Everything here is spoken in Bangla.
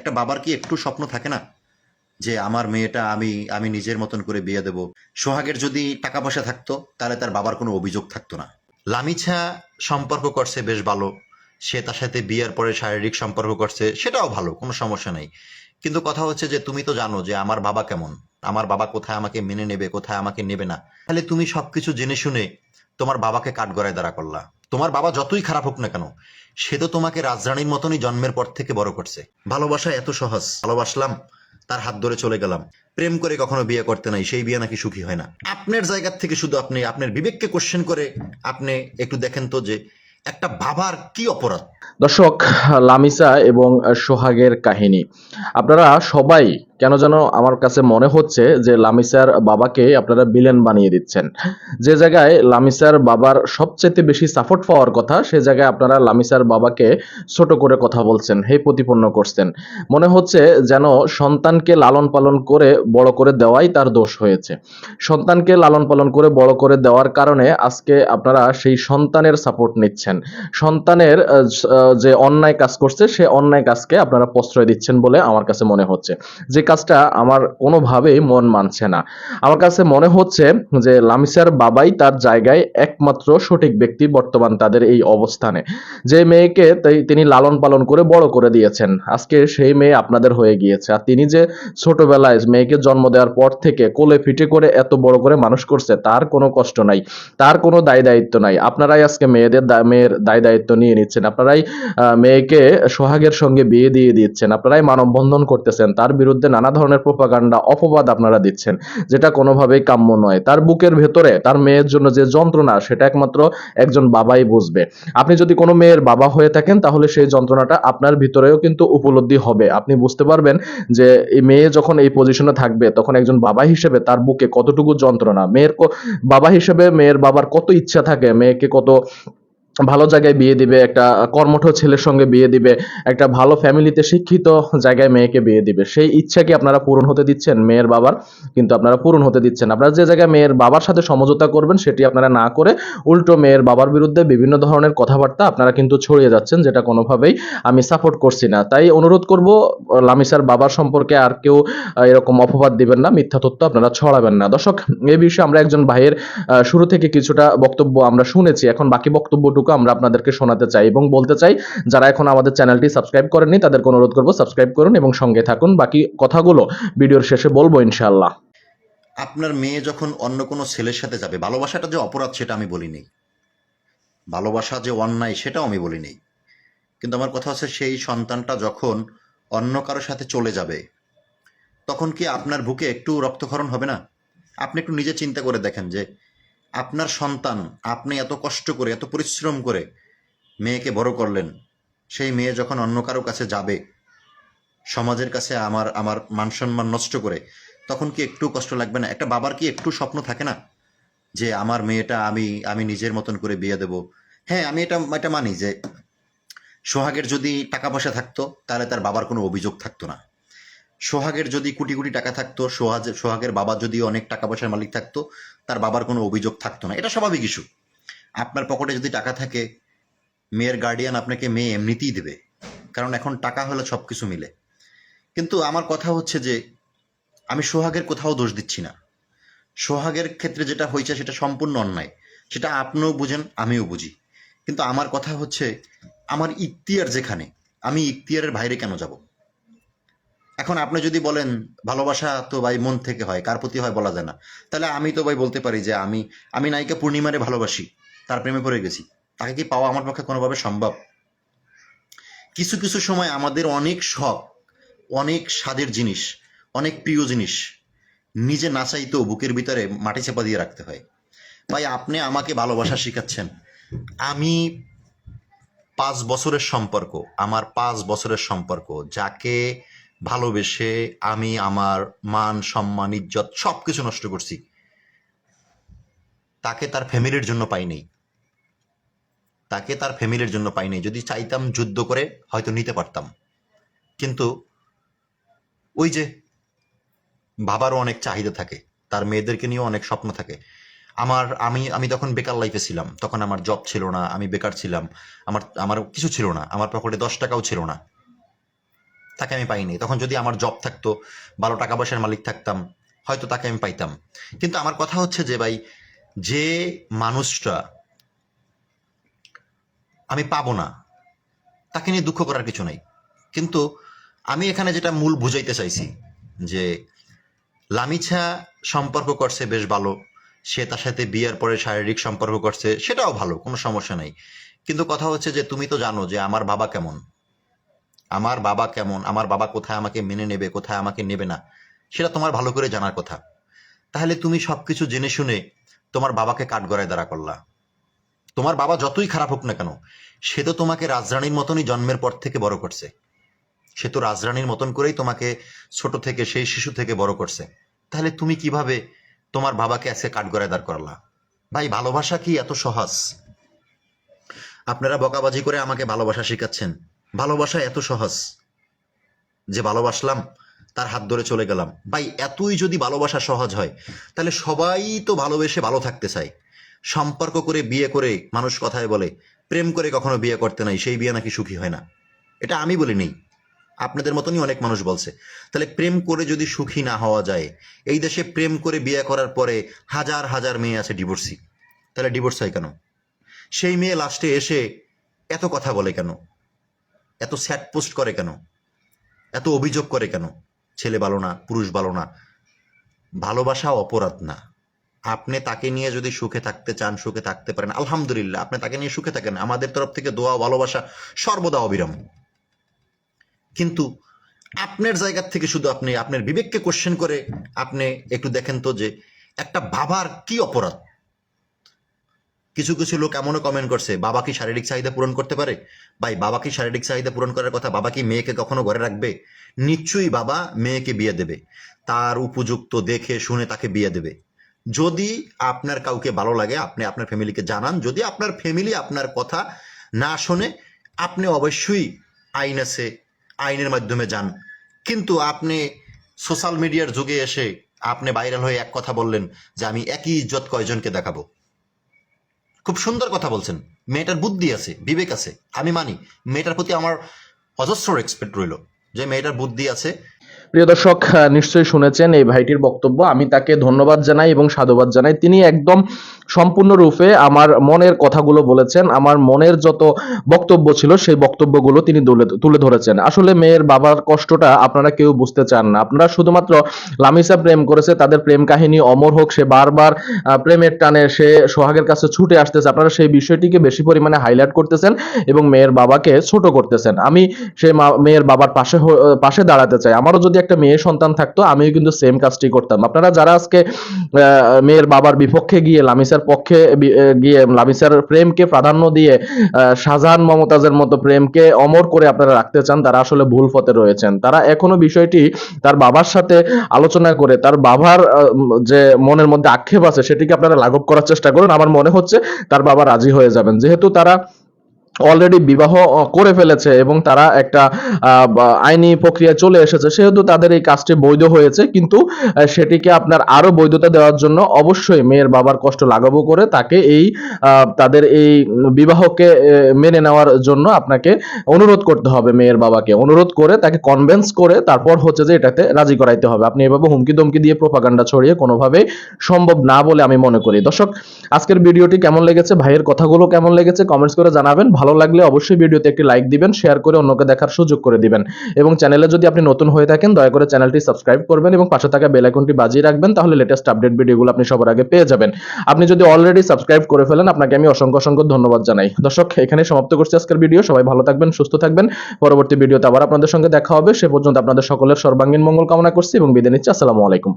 একটা বাবার কি একটু স্বপ্ন থাকে না? যে আমার মেয়েটা আমি আমি নিজের মতন করে বিয়ে দেব। সোহাগের যদি টাকা পয়সা থাকতো, তাহলে তার বাবার কোনো অভিযোগ থাকতো না। লামিছা সম্পর্ক করছে বেশ ভালো। সে তার সাথে বিয়ের পরে শারীরিক সম্পর্ক করছে, সেটাও ভালো, কোনো সমস্যা নাই। কিন্তু কথা হচ্ছে যে, তুমি তো জানো যে, আমার বাবা কেমন? আমার বাবা কোথায় আমাকে মেনে নেবে, কোথায় আমাকে নেবে না? তাহলে তুমি সবকিছু জেনে শুনে তোমার বাবাকে কাঠগড়ায় দাঁড়া করলা। তোমার বাবা যতই খারাপ হোক না কেন, সে তো তোমাকে রাজরানীর মতনই জন্মের পর থেকে বড় করছে। ভালোবাসা এত সহজ। ভালোবাসলাম, তার হাত ধরে চলে গেলাম। প্রেম করে কখনো বিয়ে করতে নাই, সেই বিয়ে নাকি সুখী হয় না। আপনার জায়গার থেকে শুধু আপনি, আপনার বিবেককে কোশ্চেন করে আপনি একটু দেখেন তো যে একটা বাবার কি অপরাধ। দর্শক, লামিসা এবং সোহাগের কাহিনী। আপনারা সবাই কেন যেন আমার কাছে মনে হচ্ছে যে লামিসার বাবাকে আপনারা বিলেন বানিয়ে দিচ্ছেন। যে জায়গায় লামিসার বাবার সবচেয়ে বেশি সাপোর্ট পাওয়ার কথা, সে জায়গায় আপনারা লামিসার বাবাকে ছোট করে কথা বলছেন, হে প্রতিপন্ন করছেন। মনে হচ্ছে যেন সন্তানকে লালন পালন করে বড় করে দেওয়াই তার দোষ হয়েছে। সন্তানকে লালন পালন করে বড় করে দেওয়ার কারণে আজকে আপনারা সেই সন্তানের সাপোর্ট নিচ্ছেন। সন্তানের যে অন্যায় কাজ করছে, সে অন্যায় কাজকে আপনারা প্রশ্রয় দিচ্ছেন বলে আমার কাছে মনে হচ্ছে। যে কাজটা আমার কোনোভাবেই মন মানছে না। আমার কাছে মনে হচ্ছে যে লামিসার বাবাই তার জায়গায় একমাত্র সঠিক ব্যক্তি বর্তমান তাদের এই অবস্থানে। যে মেয়েকে তিনি লালন পালন করে বড় করে দিয়েছেন। আজকে সেই মেয়ে আপনাদের হয়ে গিয়েছে। আর তিনি যে ছোটবেলায় মেয়েকে জন্ম দেওয়ার পর থেকে কোলে ফিটে করে এত বড় করে মানুষ করছে, তার কোনো কষ্ট নাই। তার কোনো দায় দায়িত্ব নাই। আপনারাই আজকে মেয়েদের মেয়ের দায় দায়িত্ব নিয়ে নিচ্ছেন। আপনারাই মেয়েকে সোহাগের সঙ্গে বিয়ে দিয়ে দিচ্ছেন। আপনারাই মানববন্ধন করতেছেন। তার বিরুদ্ধে নানা ধরনের প্রোপাগান্ডা অপবাদ আপনারা দিচ্ছেন, যেটা কোনোভাবেই কাম্য নয়। তার বুকের ভেতরে, তার মেয়ের জন্য যে যন্ত্রণা, সেটা একমাত্র একজন বাবাই বুঝবে। আপনি যদি কোনো মেয়ের বাবা হয়ে থাকেন, তাহলে সেই যন্ত্রণাটা আপনার ভিতরেও কিন্তু উপলব্ধি হবে। আপনি বুঝতে পারবেন যে, এই মেয়ে যখন এই পজিশনে থাকবে, তখন একজন বাবা হিসেবে তার বুকে কতটুকু যন্ত্রণা? মেয়ের বাবা হিসেবে মেয়ের বাবার কত ইচ্ছা থাকে? মেয়েকে কত ভালো জায়গায় বিয়ে দিবে, একটা কর্মঠ ছেলের সঙ্গে বিয়ে দিবে, একটা ভালো ফ্যামিলিতে শিক্ষিত জায়গায় মেয়েকে বিয়ে দিবে। সেই ইচ্ছা কি আপনারা পূরণ হতে দিচ্ছেন মেয়ের বাবার? কিন্তু আপনারা পূরণ হতে দিচ্ছেন আপনারা যে জায়গায় মেয়ের বাবার সাথে সমঝোতা করবেন, সেটি আপনারা না করে উল্টো মেয়ের বাবার বিরুদ্ধে বিভিন্ন ধরনের কথাবার্তা আপনারা কিন্তু ছড়িয়ে যাচ্ছেন, যেটা কোনোভাবেই আমি সাপোর্ট করছি না। তাই অনুরোধ করব, লামিসার বাবার সম্পর্কে আর কেউ এরকম অপবাদ দিবেন না, মিথ্যা তথ্য আপনারা ছড়াবেন না। দর্শক এই বিষয়ে আমরা একজন ভাইয়ের শুরু থেকে কিছুটা বক্তব্য আমরা শুনেছি, এখন বাকি বক্তব্যটুকু আমরা আপনাদেরকে শোনাতে চাই এবং বলতে চাই, যারা এখন আমাদের চ্যানেলটি সাবস্ক্রাইব করেননি তাদেরকে অনুরোধ করব সাবস্ক্রাইব করুন এবং সঙ্গে থাকুন। বাকি কথাগুলো ভিডিওর শেষে বলব ইনশাআল্লাহ। আপনার মেয়ে যখন অন্য কোনো ছেলের সাথে যাবে, ভালোবাসাটা যে অপরাধ সেটা আমি বলি নেই ভালোবাসা যে অন্যায় সেটাও আমি বলি নেই কিন্তু আমার কথা হচ্ছে সেই সন্তানটা যখন অন্য কারোর সাথে চলে যাবে, তখন কি আপনার বুকে একটু রক্তক্ষরণ হবে না? আপনি একটু নিজে চিন্তা করে দেখেন যে আপনার সন্তান, আপনি এত কষ্ট করে, এত পরিশ্রম করে মেয়েকে বড় করলেন, সেই মেয়ে যখন অন্য কারও কাছে যাবে, সমাজের কাছে আমার আমার মান সম্মান নষ্ট করে, তখন কি একটু কষ্ট লাগবে না? একটা বাবার কি একটু স্বপ্ন থাকে না? যে আমার মেয়েটা আমি আমি নিজের মতন করে বিয়ে দেব। হ্যাঁ আমি এটা এটা মানি যে সোহাগের যদি টাকা পয়সা থাকতো, তাহলে তার বাবার কোনো অভিযোগ থাকতো না। সোহাগের যদি কোটি কোটি টাকা থাকতো সোহাগ সোহাগের বাবা যদি অনেক টাকা পয়সার মালিক থাকতো, তার বাবার কোনো অভিযোগ থাকতো না। এটা স্বাভাবিক ইস্যু আপনার পকেটে যদি টাকা থাকে, মেয়ের গার্ডিয়ান আপনাকে মেয়ে এমনিতেই দেবে। কারণ এখন টাকা হলে সব কিছু মিলে। কিন্তু আমার কথা হচ্ছে যে, আমি সোহাগের কোথাও দোষ দিচ্ছি না। সোহাগের ক্ষেত্রে যেটা হয়েছে সেটা সম্পূর্ণ অন্যায়। সেটা আপনিও বুঝেন, আমিও বুঝি। কিন্তু আমার কথা হচ্ছে, আমার ইক্তিয়ার যেখানে, আমি ইক্তিয়ারের বাইরে কেন যাব? এখন আপনি যদি বলেন, ভালোবাসা তো ভাই মন থেকে হয়, কার প্রতি হয়? বলা যায় না। তাহলে আমি তো ভাই বলতে পারি যে, আমি আমি নায়িকা পূর্ণিমারে ভালোবাসি, তার প্রেমে পড়ে গেছি। তাকে কি পাওয়া আমার পক্ষে কোনোভাবে সম্ভব? কিছু কিছু সময় আমাদের অনেক শখ, অনেক স্বাদের জিনিস, অনেক প্রিয় জিনিস নিজে না চাইতেও বুকের ভিতরে মাটি চাপা দিয়ে রাখতে হয়। ভাই, আপনি আমাকে ভালোবাসা শিখাচ্ছেন। আমি পাঁচ বছরের সম্পর্ক, আমার পাঁচ বছরের সম্পর্ক, যাকে ভালোবেসে আমি আমার মান, সম্মান, ইজ্জত সব কিছু নষ্ট করছি। তাকে তার ফ্যামিলির জন্য পাইনি তাকে তার ফ্যামিলির জন্য পাইনি যদি চাইতাম যুদ্ধ করে, হয়তো নিতে পারতাম। কিন্তু ওই যে বাবারও অনেক চাহিদা থাকে। তার মেয়েদেরকে নিয়েও অনেক স্বপ্ন থাকে। আমার, আমি আমি তখন বেকার লাইফে ছিলাম। তখন আমার জব ছিল না, আমি বেকার ছিলাম। আমার আমার কিছু ছিল না। আমার পকেটে দশ টাকাও ছিল না। তাকে আমি পাইনি। তখন যদি আমার জব থাকতো, ভালো টাকা পয়সার মালিক থাকতাম, হয়তো তাকে আমি পাইতাম। কিন্তু আমার কথা হচ্ছে যে ভাই, যে মানুষটা আমি পাবো না, তাকে নিয়ে দুঃখ করার কিছু নাই। কিন্তু আমি এখানে যেটা মূল বুঝাইতে চাইছি, যে লামিছা সম্পর্ক করছে বেশ ভালো, সে তার সাথে বিয়ের পরে শারীরিক সম্পর্ক করছে, সেটাও ভালো, কোনো সমস্যা নাই। কিন্তু কথা হচ্ছে যে তুমি তো জানো যে আমার বাবা কেমন। আমার বাবা কেমন? আমার বাবা কোথায় আমাকে মেনে নেবে, কোথায় আমাকে নেবে না? সেটা তোমার ভালো করে জানার কথা। তাহলে তুমি সবকিছু জেনে শুনে তোমার বাবাকে কাঠগড়ায় দাঁড়া করলা। তোমার বাবা যতই খারাপ হোক না কেন, সে তো তোমাকে রাজরানীর মতনই জন্মের পর থেকে বড় করছে। সে তো রাজরানীর মতন করেই তোমাকে ছোট থেকে, সেই শিশু থেকে বড় করছে। তাহলে তুমি কীভাবে তোমার বাবাকে আজকে কাঠগড়ায় দাঁড় করালা? ভাই, ভালোবাসা কি এত সহজ? আপনারা বকাবাজি করে আমাকে ভালোবাসা শেখাচ্ছেন। ভালোবাসা এত সহজ যে ভালোবাসলাম, তার হাত ধরে চলে গেলাম। ভাই, এতই যদি ভালোবাসা সহজ হয়, তাহলে সবাই তো ভালোবেসে ভালো থাকতে চায়। সম্পর্ক করে, বিয়ে করে, মানুষ কথায় বলে, প্রেম করে কখনো বিয়ে করতে নাই, সেই বিয়ে নাকি সুখী হয় না। এটা আমি বলি নেই। আপনাদের মতনই অনেক মানুষ বলছে, তাহলে প্রেম করে যদি সুখী না হওয়া যায়, এই দেশে প্রেম করে বিয়ে করার পরে হাজার হাজার মেয়ে আছে ডিভোর্সি তাহলে ডিভোর্স হয় কেন? সেই মেয়ে লাস্টে এসে এত কথা বলে কেন? এত স্যাট পোস্ট করে কেন? এত অভিযোগ করে কেন? ছেলে ভালো না, পুরুষ ভালো না। ভালোবাসা অপরাধ না। আপনি তাকে নিয়ে যদি সুখে থাকতে চান, সুখে থাকতে পারেন, আলহামদুলিল্লাহ, আপনি তাকে নিয়ে সুখে থাকেন, আমাদের তরফ থেকে দোয়া, ভালোবাসা সর্বদা অবিরাম। কিন্তু আপনার জায়গার থেকে শুধু আপনি, আপনার বিবেককে কোশ্চেন করে আপনি একটু দেখেন তো যে একটা বাবার কি অপরাধ? কিছু কিছু লোক এমনও কমেন্ট করছে, বাবা কি শারীরিক চাহিদা পূরণ করতে পারে? ভাই, বাবা কি শারীরিক চাহিদা পূরণ করার কথা? বাবা কি মেয়েকে কখনো ঘরে রাখবে? নিশ্চয়ই বাবা মেয়েকে বিয়ে দেবে। তার উপযুক্ত দেখে শুনে তাকে বিয়ে দেবে। যদি আপনার কাউকে ভালো লাগে, আপনি আপনার ফ্যামিলিকে জানান। যদি আপনার ফ্যামিলি আপনার কথা না শোনে, আপনি অবশ্যই আইন আছে, আইনের মাধ্যমে যান। কিন্তু আপনি সোশ্যাল মিডিয়ার যুগে এসে আপনি ভাইরাল হয়ে এক কথা বললেন যে আমি একই ইজ্জত কয়জনকে দেখাবো? খুব সুন্দর কথা বলছেন। মেয়েটার বুদ্ধি আছে, বিবেক আছে, আমি মানি। মেয়েটার প্রতি আমার অজস্র রেসপেক্ট রইল, যে মেয়েটার বুদ্ধি আছে। প্রিয় দর্শক নিশ্চয়ই শুনেছেন এই ভাইটির বক্তব্য। আমি তাকে ধন্যবাদ জানাই এবং সাধুবাদ জানাই। তিনি একদম সম্পূর্ণরূপে আমার মনের কথাগুলো বলেছেন। আমার মনের যত বক্তব্য ছিল সেই বক্তব্যগুলো তিনি তুলে- ধরেছেন। আসলে মেয়ের বাবার কষ্টটা আপনারা কেউ বুঝতে চান না। আপনারা শুধুমাত্র লামিসা প্রেম করেছে, তাদের প্রেম কাহিনী অমর হোক, সে বারবার প্রেমের টানে সে সোহাগের কাছে ছুটে আসতেছে। আপনারা সেই বিষয়টিকে বেশি পরিমাণে হাইলাইট করতেছেন এবং মেয়ের বাবাকে ছোট করতেছেন। আমি সে মেয়ের বাবার পাশে পাশে দাঁড়াতে চাই। আমারও যদি একটা মেয়ে সন্তান থাকতো, আমিও কিন্তু সেম কাজটি করতাম। আপনারা যারা আজকে মেয়ের বাবার বিপক্ষে গিয়ে লামিসার পক্ষে গিয়ে লামিসার প্রেমকে প্রাধান্য দিয়ে শাহজাহান মমতাজের মতো প্রেমকে অমর করে আপনারা রাখতে চান, তারা আসলে ভুল পথে রয়েছেন। তারা এখনও বিষয়টি তার বাবার সাথে আলোচনা করে, তার বাবার যে মনের মধ্যে আক্ষেপ আছে, সেটিকে আপনারা লাঘব করার চেষ্টা করুন। আমার মনে হচ্ছে তার বাবা রাজি হয়ে যাবেন। যেহেতু তারা অলরেডি বিবাহ করে ফেলেছে এবং তারা একটা আইনি প্রক্রিয়া চলে এসেছে। সেহেতু তাদের এই কাজটি বৈধ হয়েছে, কিন্তু সেটিকে আপনার আরও বৈধতা দেওয়ার জন্য অবশ্যই মেয়ের বাবার কষ্ট লাঘবও করে তাকে এই তাদের এই বিবাহকে মেনে নেওয়ার জন্য আপনাকে অনুরোধ করতে হবে মেয়ের বাবাকে। অনুরোধ করে তাকে কনভেন্স করে তারপর হচ্ছে যে এটাতে রাজি করাইতে হবে। আপনি এভাবে হুমকি দমকি দিয়ে প্রোপাগান্ডা ছড়িয়ে কোনোভাবেই সম্ভব না বলে আমি মনে করি। দর্শক, আজকের ভিডিওটি কেমন লেগেছে? ভাইয়ের কথাগুলো কেমন লেগেছে? কমেন্টস করে জানাবেন। ভালো লাগলে অবশ্যই ভিডিওতে একটি লাইক দিবেন শেয়ার করে অন্যকে দেখার সুযোগ করে দিবেন। এবং চ্যানেলে যদি আপনি নতুন হয়ে থাকেন, দয়া করে চ্যানেলটি সাবস্ক্রাইব করবেন এবং পাশে থাকা বেল আইকনটি বাজিয়ে রাখবেন, তাহলে লেটেস্ট আপডেট ভিডিওগুলো আপনি সবার আগে পেয়ে যাবেন। আপনি যদি অলরেডি সাবস্ক্রাইব করে ফেলেন, আপনাকে আমি অসংখ্য অসংখ্য ধন্যবাদ জানাই। দর্শক এখানে সমাপ্ত করছি আজকের ভিডিও সবাই ভালো থাকবেন, সুস্থ থাকবেন। পরবর্তী ভিডিওতে আবার আপনাদের সঙ্গে দেখা হবে। সে পর্যন্ত আপনাদের সকলের সর্বাঙ্গীন মঙ্গল কামনা করছি এবং বিদায় নিচ্ছি। আসসালামু আলাইকুম।